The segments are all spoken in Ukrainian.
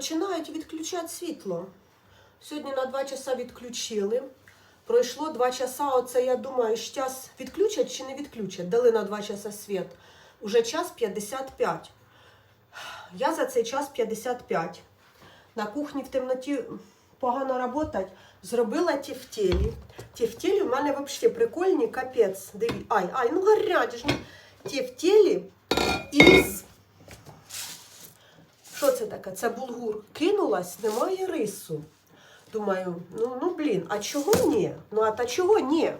починають відключати світло. Сьогодні на 2 часа відключили. Пройшло 2 часа, оце я думаю, час відключать чи не відключать. Дали на 2 часа світ. Уже час 55. Я за цей час 55. На кухні в темноті погано працювати. Зробила тефтелі. Тефтелі у мене взагалі прикольні, капець. Диві. Ай, ай, ну гарячі. Тефтелі із. Що це таке? Це булгур. Кинулась, немає рису. Думаю, ну, ну блін, а чого ні? Ну а та чого ні?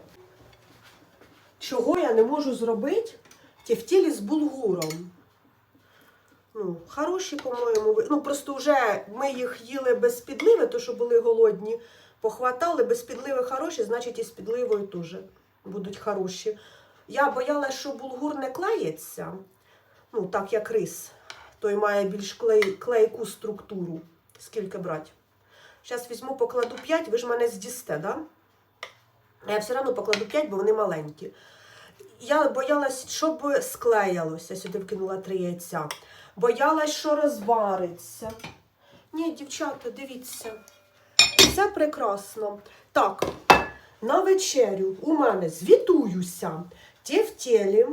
Чого я не можу зробити тефтелі з булгуром? Ну, хороші, по-моєму. Ну, просто вже ми їх їли без підливи, то що були голодні, похватали, без підливи хороші, значить і з підливою теж будуть хороші. Я боялась, що булгур не клеїться, ну, так як рис. Той має більш клей, клейку структуру. Скільки брати? Зараз візьму, покладу 5, ви ж мене здісте, да? Я все одно покладу 5, бо вони маленькі. Я боялась, щоб склеялося. Сюди вкинула три яйця. Боялась, що розвариться. Ні, дівчата, дивіться. Все прекрасно. Так, на вечерю у мене звітуюся тефтелі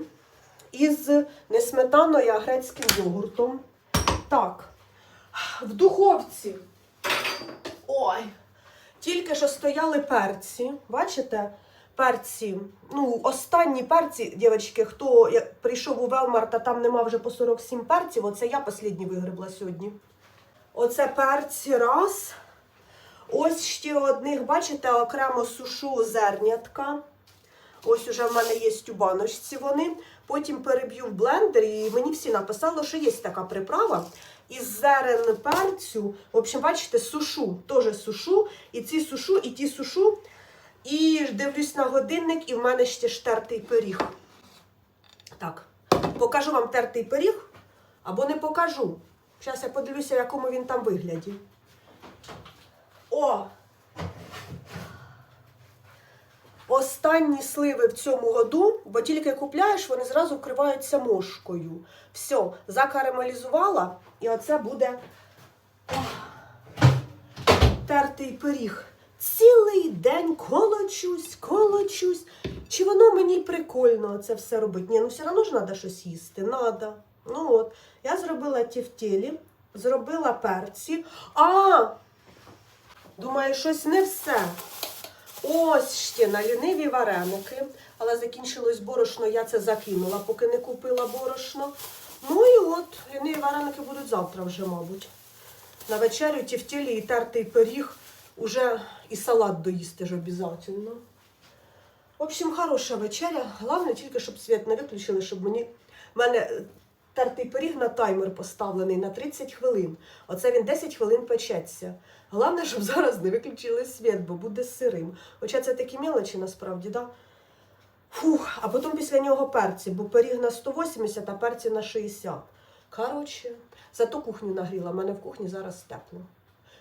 із несметаною а грецьким йогуртом. Так, в духовці. Ой, тільки що стояли перці. Бачите? Перці. Ну, останні перці, дівчатки, хто прийшов у Велмарт, а там нема вже по 47 перців, оце я останні вигребла сьогодні. Оце перці раз. Ось ще одних, бачите, окремо сушу зернятка. Ось уже в мене є у баночці вони. Потім переб'ю в блендері, і мені всі написали, що є така приправа. Із зерен перцю, в общем, бачите, сушу, теж сушу, і ці сушу, і ті сушу. І дивлюсь на годинник, і в мене ще ж тертий пиріг. Так, покажу вам тертий пиріг, або не покажу. Зараз я подивлюся, в якому він там вигляді. О! Останні сливи в цьому году, бо тільки купляєш, вони зразу вкриваються мошкою. Все, закарамелізувала, і оце буде тертий пиріг. Цілий день колочусь, колочусь. Чи воно мені прикольно це все робить? Ні, ну все одно ж треба щось їсти. Надо. Ну от, я зробила тефтелі, зробила перці. А! Думаю, щось не все. Ось ще на ліниві вареники, але закінчилось борошно, я це закинула, поки не купила борошно. Ну і от, ліниві вареники будуть завтра вже, мабуть. На вечерю тівтєлі і тертий пиріг, уже і салат доїсти ж обов'язково. В общем, хороша вечеря. Головне тільки, щоб світ не виключили, щоб мені. Мене тертий пиріг на таймер поставлений на 30 хвилин. Оце він 10 хвилин печеться. Головне, щоб зараз не виключили світ, бо буде сирим. Хоча це такі мелочі насправді, да? Фух, а потім після нього перці, бо пиріг на 180, а перці на 60. Коротше, зато кухню нагріла. У мене в кухні зараз тепло.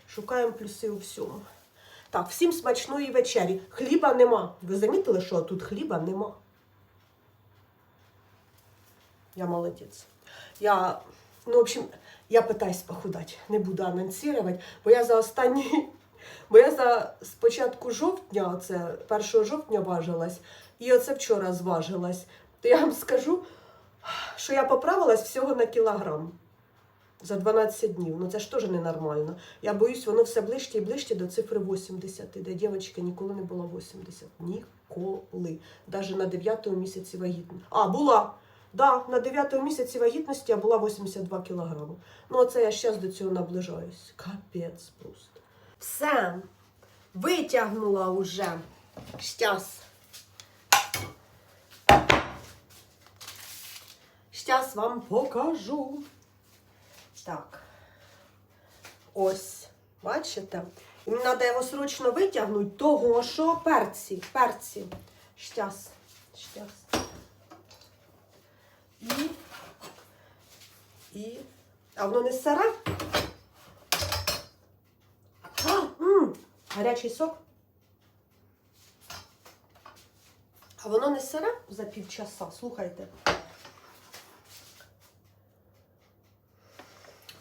Шукаємо плюси у всьому. Так, всім смачної вечері. Хліба нема. Ви замітили, що тут хліба нема? Я молодець. Я, ну, в общем, я питаюсь похудати. Не буду анонсувати, бо я за останні. Бо я за з початку жовтня, оце 1 жовтня важилась, і оце вчора зважилась. То я вам скажу, що я поправилась всього на кілограм за 12 днів. Ну це ж теж ненормально. Я боюсь, воно все ближче і ближче до цифри 80, де дівчинка ніколи не була 80. Ніколи. Навіть на 9 місяці вагітності. А, була. Да, на 9 місяці вагітності я була 82 кілограми. Ну, оце я зараз до цього наближаюсь. Капець просто. Все. Витягнула уже. Щас. Щас вам покажу. Так. Ось. Бачите? І Мені треба його срочно витягнути, того що перці. Перці. Щас. Щас. І. А воно не сире? А, м, гарячий сок. А воно не сире за півчаса, слухайте.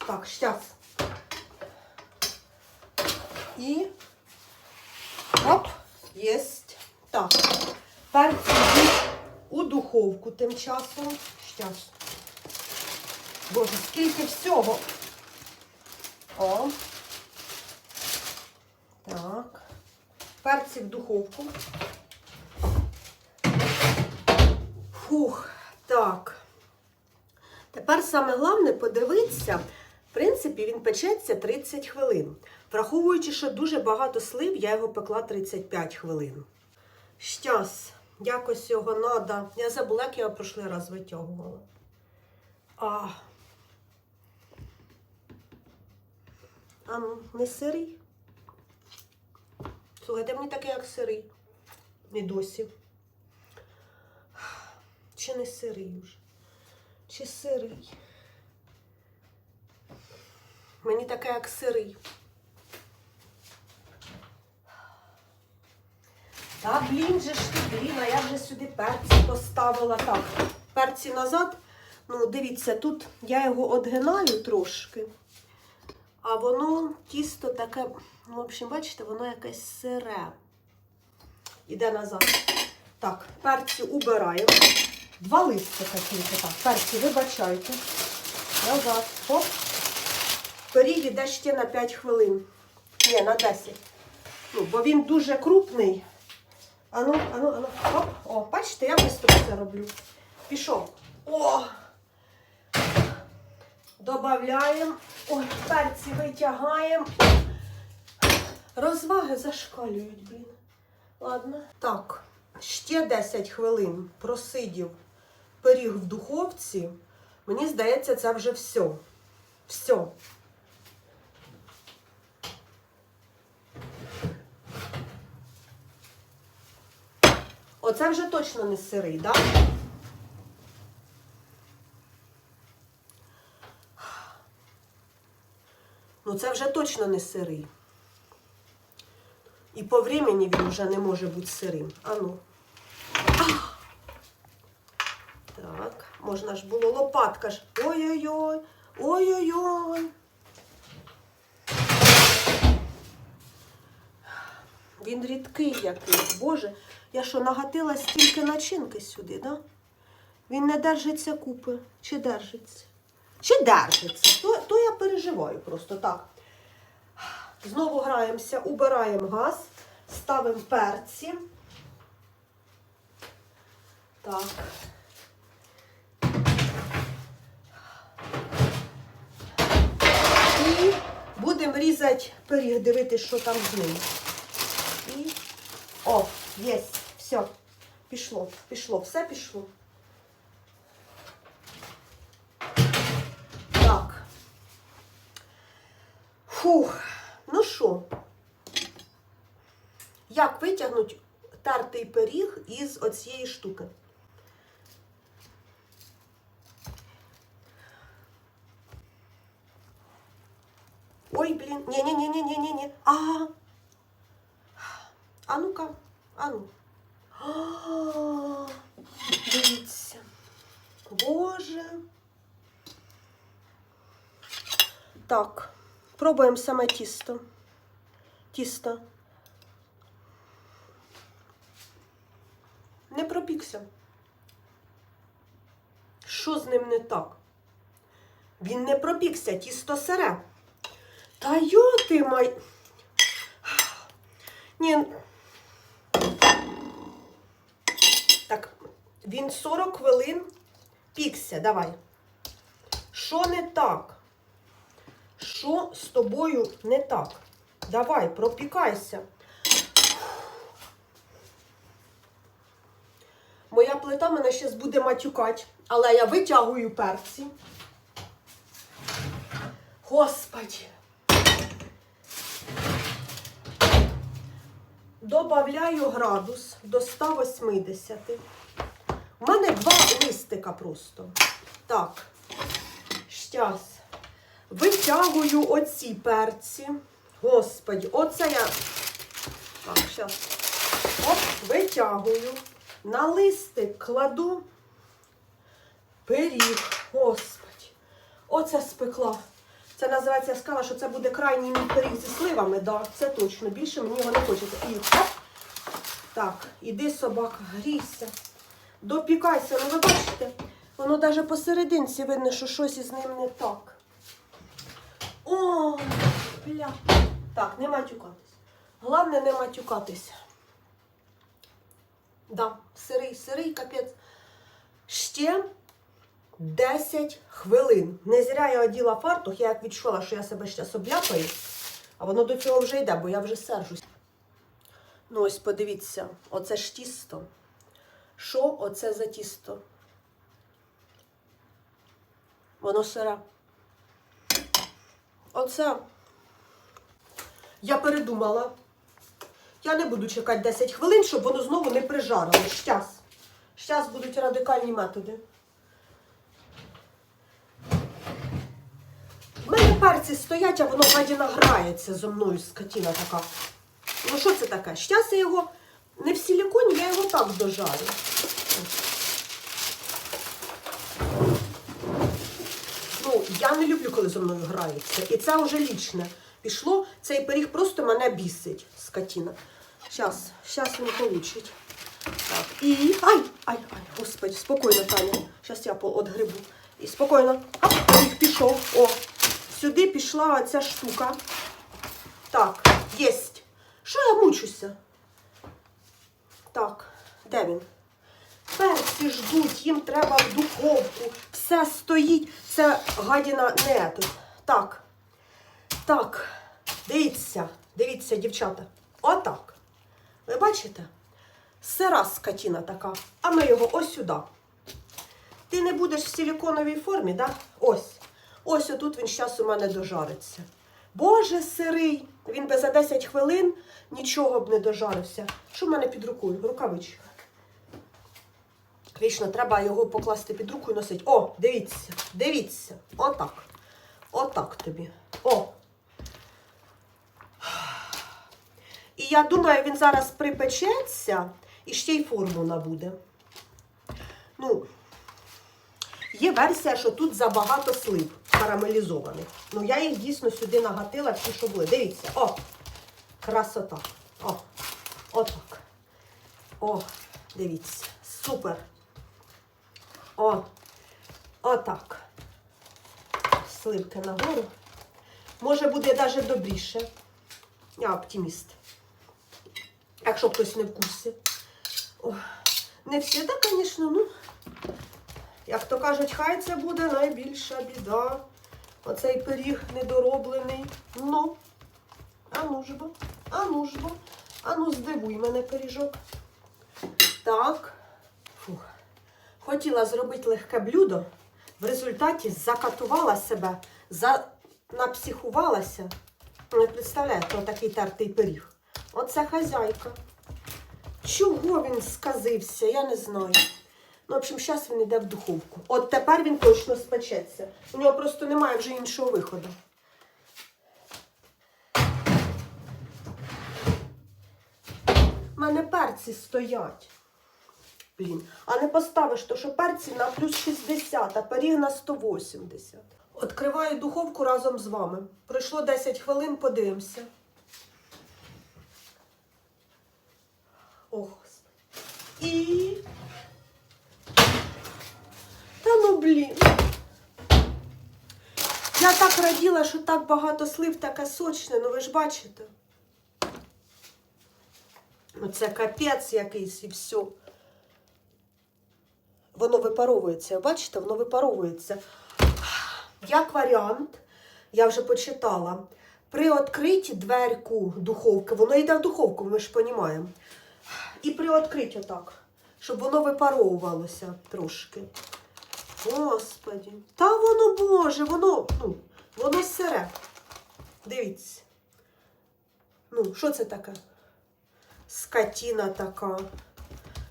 Так, щас. І оп, єсть. Так. Перці у духовку тим часом. Щас. Боже, скільки всього. О. Так. Перці в духовку. Фух, так. Тепер саме головне подивитися. В принципі, він печеться 30 хвилин. Враховуючи, що дуже багато слив, я його пекла 35 хвилин. Щас, якось його треба. Я забула, як я його прошлий раз витягувала. А. А не сирий. Слухайте, мені таке, як сирий. Не досі. Чи не сирий вже? Чи сирий? Мені таке, як сирий. Та блін же ж ти, блін, а я вже сюди перці поставила. Так, перці назад. Ну, дивіться, тут я його одгинаю трошки, а воно тісто таке, ну, в общем, бачите, воно якесь сире. Іде назад. Так, перці убираємо. Два листика тільки так. Перці, вибачайте. Назад. Хоп. Пиріг іде ще на 5 хвилин. Ні, на 10. Ну, бо він дуже крупний. Ану, ану, ану. Хоп. О, бачите, я швидко це роблю. Пішов. О! Добавляємо. Ой, перці витягаємо. Розваги зашкалюють, блін. Ладно. Так, ще 10 хвилин просидів пиріг в духовці. Мені здається, це вже все. Все. Оце вже точно не сирий, так? Да? Ну це вже точно не сирий. І по времени він вже не може бути сирим. Ану. Ах! Так, можна ж було лопатка ж. Ой-ой-ой, ой-ой-ой. Він рідкий якийсь. Боже, я що, нагатила стільки начинки сюди, да? Він не держиться купи. Чи держиться? Чи держиться? То, то я переживаю просто так. Знову граємося, убираємо газ, ставимо перці. Так. І будемо різати пиріг, дивитися, що там з ним. І. О, є, все. Пішло, пішло, все пішло. Фух, ну що? Як витягнути тертий пиріг із оцієї штуки? Ой, блін, ні-ні-ні-ні-ні-ні. А. А ну-ка, а ну. А, Дивіться. Боже. Так, пробуємо саме тісто. Тісто. Не пропікся. Що з ним не так? Він не пропікся, тісто сире. Та йо ти май. Ні. Так, він 40 хвилин пікся. Давай. Що не так? Що з тобою не так? Давай, пропікайся. Моя плита мене зараз буде матюкати, але я витягую перці. Господи. Добавляю градус до 180. У мене два листика просто. Так, щас. Витягую оці перці. Господи, оце я. Так, щас. Оп, витягую. На листик кладу пиріг. Господи. Оце спекла Це називається, я сказала, що це буде крайній мій пиріг зі сливами. Да, це точно. Більше мені його не хочеться. І оп. Так, іди, собака, грійся. Допікайся, ну ви бачите, воно навіть посерединці видно, що щось із ним не так. О, бля. Так, не матюкатись. Головне не матюкатися. Да, сирий, сирий, капець. Ще 10 хвилин. Не зря я оділа фартух, я як відчула, що я себе ще обляпаю, а воно до цього вже йде, бо я вже сержусь. Ну ось подивіться, оце ж тісто. Що оце за тісто? Воно сире. Оце. Я передумала. Я не буду чекати 10 хвилин, щоб воно знову не прижарило. Щас. Щас будуть радикальні методи. У мене перці стоять, а воно гадіна грається зо мною, скотіна така. Ну що це таке? Щас я його не в силіконі, я його так дожарю. Ну, я не люблю, коли зо мною граються. І це вже лічне. Пішло, цей пиріг просто мене бісить, скотіна. Щас, щас він получить. Так, і. Ай! Ай, ай, господи, спокійно, Таня. Щас я отгребу. І спокійно. Ап, пиріг пішов. О, сюди пішла ця штука. Так, єсть. Що я мучуся? Так, де він? Перці ждуть, їм треба в духовку. Все стоїть. Це гадіна не тут. Так. Так. Дивіться, дивіться, дівчата. Отак. Ви бачите? Сира скотіна така. А ми його ось сюди. Ти не будеш в силіконовій формі, да? Ось. Ось отут він зараз у мене дожариться. Боже, сирий. Він би за 10 хвилин нічого б не дожарився. Що в мене під рукою? Рукавичка. Вічно, треба його покласти під руку і носити. О, дивіться, дивіться. Отак. Отак тобі. О. І я думаю, він зараз припечеться і ще й форму набуде. Ну, є версія, що тут забагато слив карамелізованих. Ну, я їх дійсно сюди нагатила всі, що були. Дивіться, о! Красота. О! Отак. О, дивіться. Супер. О, отак. Сливки нагору. Може буде навіть добріше. Я оптиміст. Якщо хтось не в курсі. О, не всі, так, звісно, ну. Як то кажуть, хай це буде найбільша біда. Оцей пиріг недороблений. Ну. А ну ж бо, а ну ж бо, а ну здивуй мене пиріжок. Так. Хотіла зробити легке блюдо, в результаті закатувала себе, за... напсихувалася. Не представляєте, отакий тертий пиріг. Оце хазяйка. Чого він сказився, я не знаю. Ну, в общем, зараз він йде в духовку. От тепер він точно спечеться. У нього просто немає вже іншого виходу. У мене перці стоять. Блін. А не поставиш, то що перці на плюс 60, а пиріг на 180. Відкриваю духовку разом з вами. Пройшло 10 хвилин, подивимося. О, Господи. І. Та ну блін. Я так раділа, що так багато слив, таке сочне, ну ви ж бачите. Ну це капець якийсь і все. Воно випаровується. Бачите, воно випаровується. Як варіант, я вже почитала. При відкритті дверку духовки, воно йде в духовку, ми ж розуміємо. І при відкритті так, щоб воно випаровувалося трошки. Господі. Та воно боже, воно, ну, воно сире. Дивіться. Ну, що це таке? Скотіна така.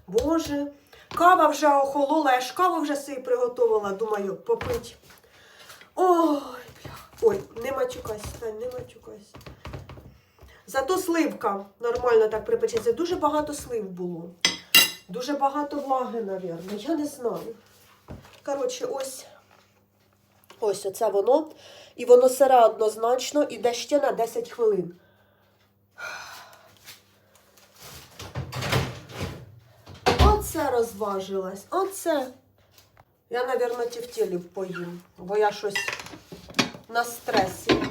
Боже. Кава вже охолола, я ж каву вже собі приготувала, думаю, попить. Ой. Ой, не матюкайся, Тань, не матюкайся. Зато сливка нормально так припечеться. Дуже багато слив було. Дуже багато влаги, мабуть. Я не знаю. Коротше, ось. Ось оце воно. І воно сире однозначно іде ще на 10 хвилин. Оце розважилась. Оце. Я, мабуть, тівтєлі поїм, бо я щось на стресі.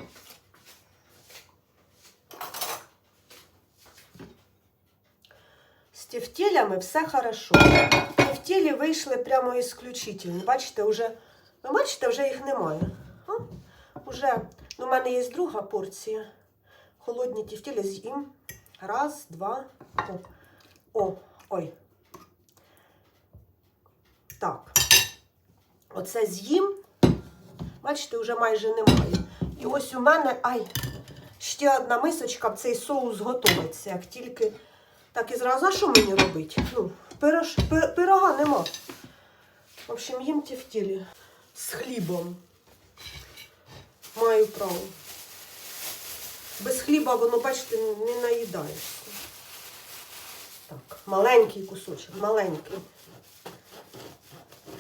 З тівтєлями все хорошо. Тівтєлі вийшли прямо ісключительно. Бачите, вже, ви бачите, вже їх немає. А? Уже, ну, у мене є друга порція. Холодні тівтєлі з'їм. Раз, два. О, О ой. Так. Оце з'їм. Бачите, вже майже немає. І ось у мене, ай, ще одна мисочка, цей соус готується. Як тільки так і зразу, а що мені робити? Ну, пирож, пирога нема. В общем, їм тефтілі з хлібом. Маю право. Без хліба воно, бачите, не наїдаєшся. Так, маленький кусочок, маленький.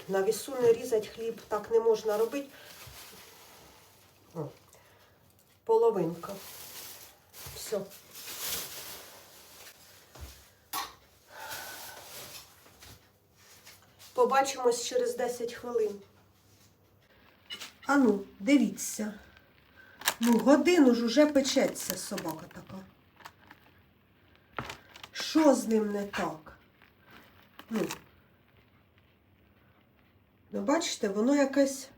На вісу не різать хліб, так не можна робити. Половинка. Все. Побачимось через 10 хвилин. Ану, дивіться. Ну, годину ж уже печеться собака така. Що з ним не так? Ну, ну бачите, воно якесь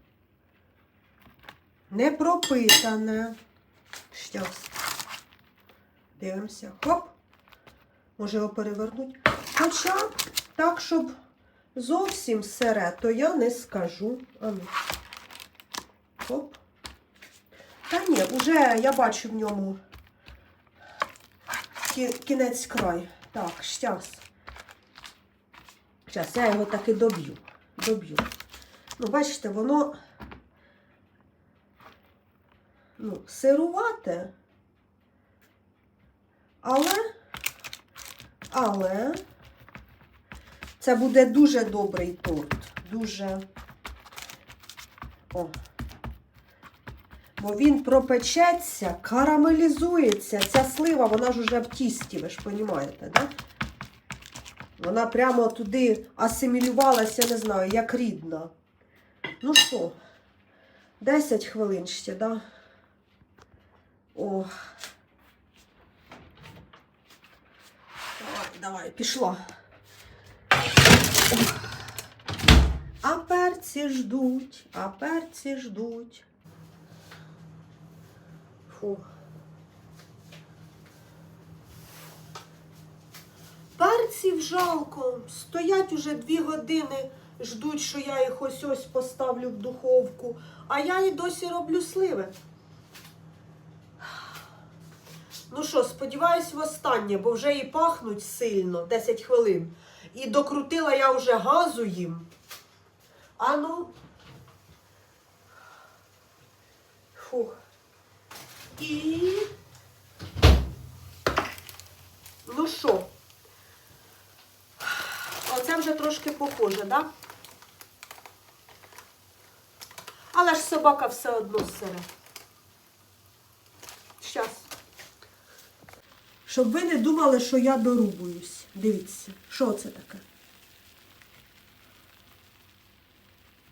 не пропитане. Щас. Дивимося. Хоп. Може його перевернути. Хоча так, щоб зовсім сире, то я не скажу. Ану. Хоп. Та ні, вже я бачу в ньому кінець край. Так, щас. Щас, я його таки доб'ю. Доб'ю. Ну, бачите, воно ну, сирувате. Але, але це буде дуже добрий торт. Дуже. О. Бо він пропечеться, карамелізується. Ця слива, вона ж уже в тісті, ви ж розумієте, да? Вона прямо туди асимілювалася, я не знаю, як рідна. Ну що, 10 хвилин ще, да? О. Давай, давай, пішла. О. А перці ждуть, а перці ждуть. Фу. Перців жалко. Стоять уже дві години, ждуть, що я їх ось ось поставлю в духовку, а я і досі роблю сливи. Ну що, сподіваюсь, востаннє, бо вже і пахнуть сильно 10 хвилин. І докрутила я вже газу їм. А ну. Фух. І. Ну що? Оце вже трошки похоже, так? Да? Але ж собака все одно сире. Щас. Щоб ви не думали, що я дорубуюсь. Дивіться, що це таке?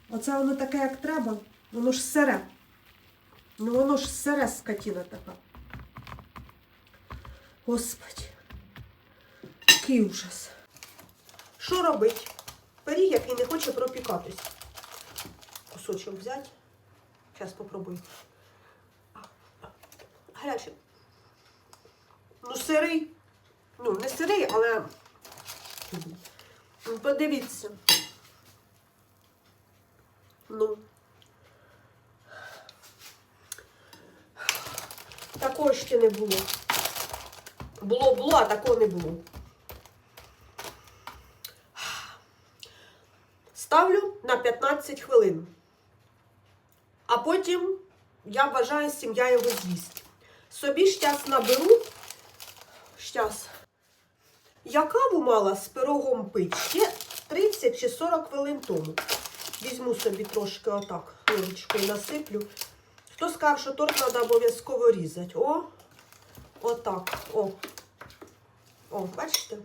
Оце воно таке, як треба. Воно ж сире. Ну воно ж сире скотіна така. Господи. Який ужас. Що робить? Пиріг, який не хоче пропікатись. Кусочок взяти. Зараз попробую. Гарячий. Ну, сирий. Ну, не сирий, але. Подивіться. Ну. Такого ще не було. Було, було, а такого не було. Ставлю на 15 хвилин. Потім, я вважаю, сім'я його з'їсть. Собі щас наберу. Щас. Я каву мала з пирогом пить ще 30 чи 40 хвилин тому. Візьму собі трошки отак, ложечкою насиплю. Хто сказав, що торт треба обов'язково різати? О, отак. О. О, бачите?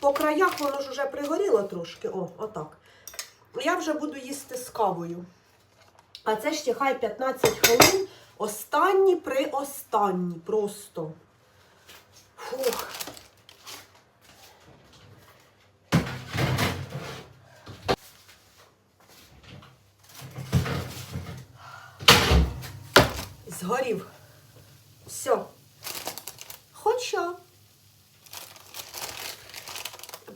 По краях воно ж вже пригоріло трошки. О, отак. Я вже буду їсти з кавою. А це ще хай 15 хвилин. Останні при останні просто. Фух. Згорів. Все. Хоча.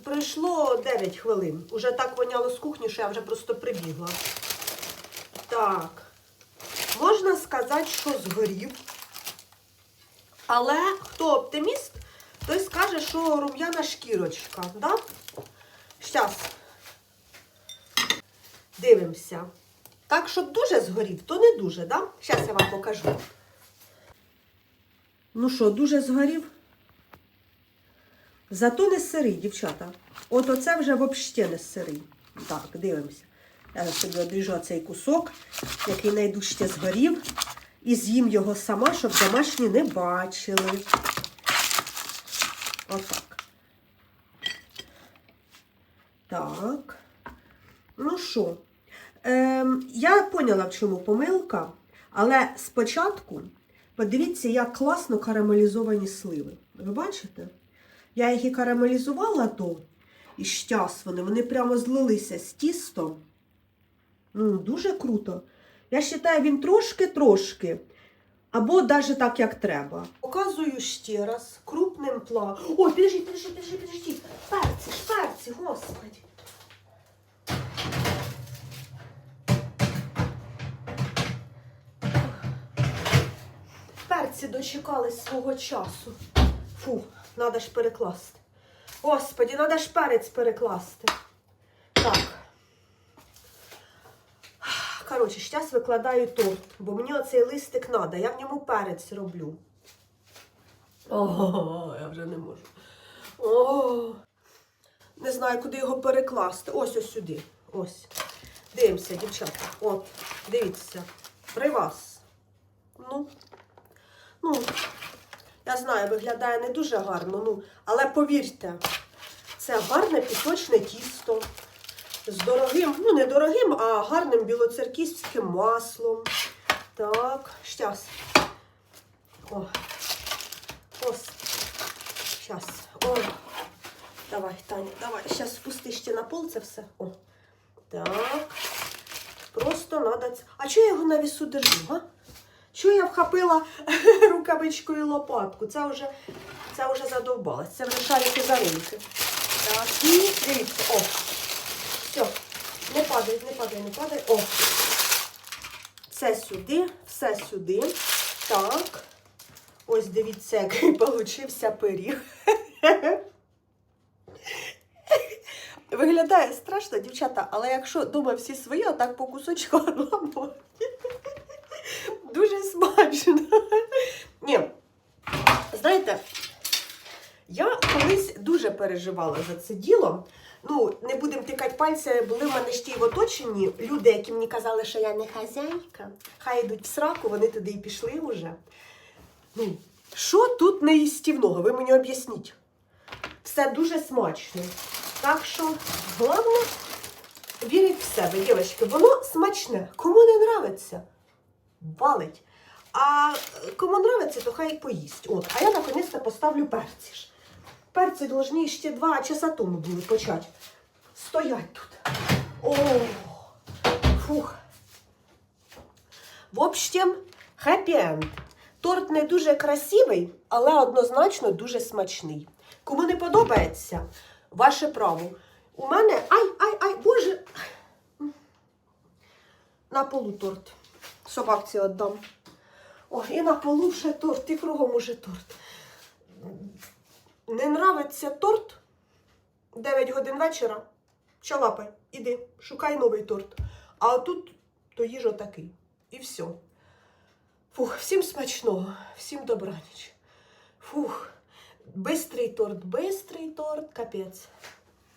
Пройшло 9 хвилин. Уже так воняло з кухні, що я вже просто прибігла. Так. Можна сказати, що згорів. Але хто оптиміст, той скаже, що рум'яна шкірочка. Да? Щас. Дивимося. Так, щоб дуже згорів, то не дуже, да? Щас я вам покажу. Ну що, дуже згорів? Зато не сирий, дівчата. От оце вже взагалі не сирий. Так, дивимося. Я собі одріжу цей кусок, який найдужче згорів, і з'їм його сама, щоб домашні не бачили. Отак. Так. Ну що, ем, я поняла, в чому помилка, але спочатку подивіться, як класно карамелізовані сливи. Ви бачите? Я їх і карамелізувала то, і щас вони, вони прямо злилися з тістом. Дуже круто. Я вважаю, він трошки-трошки. Або навіть так, як треба. Показую ще раз крупним планом. Ой, підожди, підожди, підожди, підожди. Перці, ж перці, господи. Перці дочекались свого часу. Фу, треба ж перекласти. Господи, треба ж перець перекласти. Так. Коротше, зараз викладаю торт, бо мені оцей листик треба, я в ньому перець роблю. О, я вже не можу. О, не знаю, куди його перекласти. Ось ось сюди. Ось. Дивимося, дівчата. От, дивіться. При вас. Ну. Ну, я знаю, виглядає не дуже гарно, ну, але повірте, це гарне пісочне тісто з дорогим, ну не дорогим, а гарним білоцерківським маслом. Так, щас. О. Ось. Щас. О. Давай, Таня, давай. Щас спусти ще на пол це все. О. Так. Просто надо. А чого я його на вісу держу, га? Що я вхопила рукавичкою лопатку? Це вже, це вже задовбалось. Це вже шарики за ринки. Так, і дивіться, о. Все. Не падай, не падай, не падай. О. Це сюди, все сюди. Так. Ось дивіться, який получився пиріг. Виглядає страшно, дівчата, але якщо дома всі свої, отак по кусочку одламувати. Дуже смачно. Ні, знаєте, я колись дуже переживала за це діло. Ну, не будемо тикати пальця, були в мене ще й в оточенні люди, які мені казали, що я не хазяйка. Хай йдуть в сраку, вони туди і пішли вже. Ну, що тут неїстівного? Ви мені об'ясніть. Все дуже смачно. Так що, головне, вірить в себе, дівчатки. Воно смачне. Кому не нравиться, валить. А кому нравиться, то хай поїсть. От, а я наконець-то поставлю перці ж. Перці должні ще два часа тому були почати. Стоять тут. О, фух. В общем, хеппі-енд. Торт не дуже красивий, але однозначно дуже смачний. Кому не подобається, ваше право. У мене. Ай, ай, ай, боже. На полу торт. Собакці віддам. О, і на полу ще торт, і кругом уже торт. Не нравиться торт? 9 годин вечора. Чалапай, іди, шукай новий торт. А тут то їжа такий. І все. Фух, всім смачного, всім добраніч. Фух, бистрий торт, бистрий торт, капець.